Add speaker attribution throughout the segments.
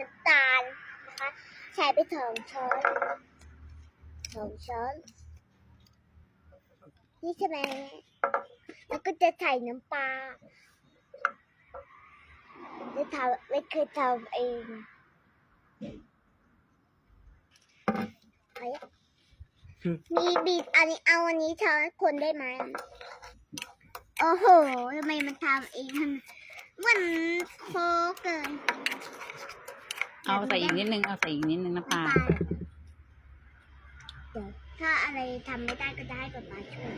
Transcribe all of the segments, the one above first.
Speaker 1: น้ำตาลนะคะใส่ไปสองช้อนสองช้อน นี่ใช่ไหมแล้วก็จะใส่น้ำปลาจะทำไม่เคยทำเองมีบีบอันนี้เอาอันนี้ช้อนคนได้ไหมโอ้โหทำไมมันทำเองมันโคเกิน
Speaker 2: เอาใส่อีกนิดนึง เอาใส่อีกนิดนึงน้ำปลา
Speaker 1: เดี๋ยวถ้าอะไรทำไม่ได้ก็จะให้ป๊าป๊าช่วย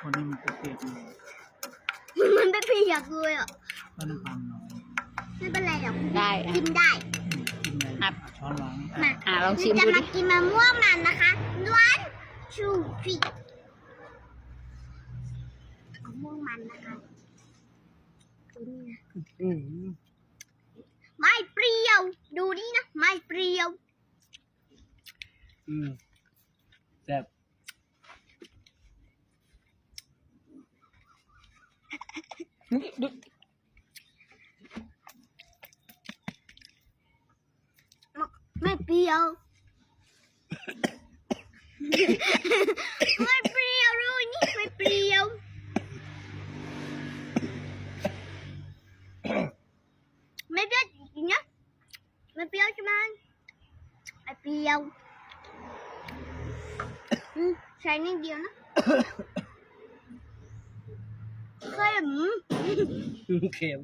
Speaker 3: คนนี้มันเปรี้ยวๆ
Speaker 1: มันไม่เพียกเลยอะ
Speaker 3: ก็น้ำตาลน้อย
Speaker 1: ไม่เป็นไรหรอก
Speaker 2: ได้อะ
Speaker 1: กินได้
Speaker 3: กินเลย
Speaker 2: ครับ
Speaker 3: ช้อนล้าง
Speaker 1: มา
Speaker 2: อะลองชิม
Speaker 1: จะ
Speaker 2: ดู
Speaker 1: มา
Speaker 2: ดิ
Speaker 1: กินมะม่วงมันนะคะวันชูฟิตมะม่วงมันนะคะ ดูนี่นะ
Speaker 3: อืม
Speaker 1: ไม่เปรี้ยว ดูนี่นะ ไม่เปรี้ยว
Speaker 3: อืมแซ่บ
Speaker 1: ไม่เปรี้ยวไม่เปรี้ยวเลยนี่ไม่เปรี้ยว ไม่เปรี้ยวจริงๆนะ ไม่เปรี้ยวใช่ไหมไม่เปรี้ยวอืมใช้นิดเดียวนะเค็ม
Speaker 3: เค็ม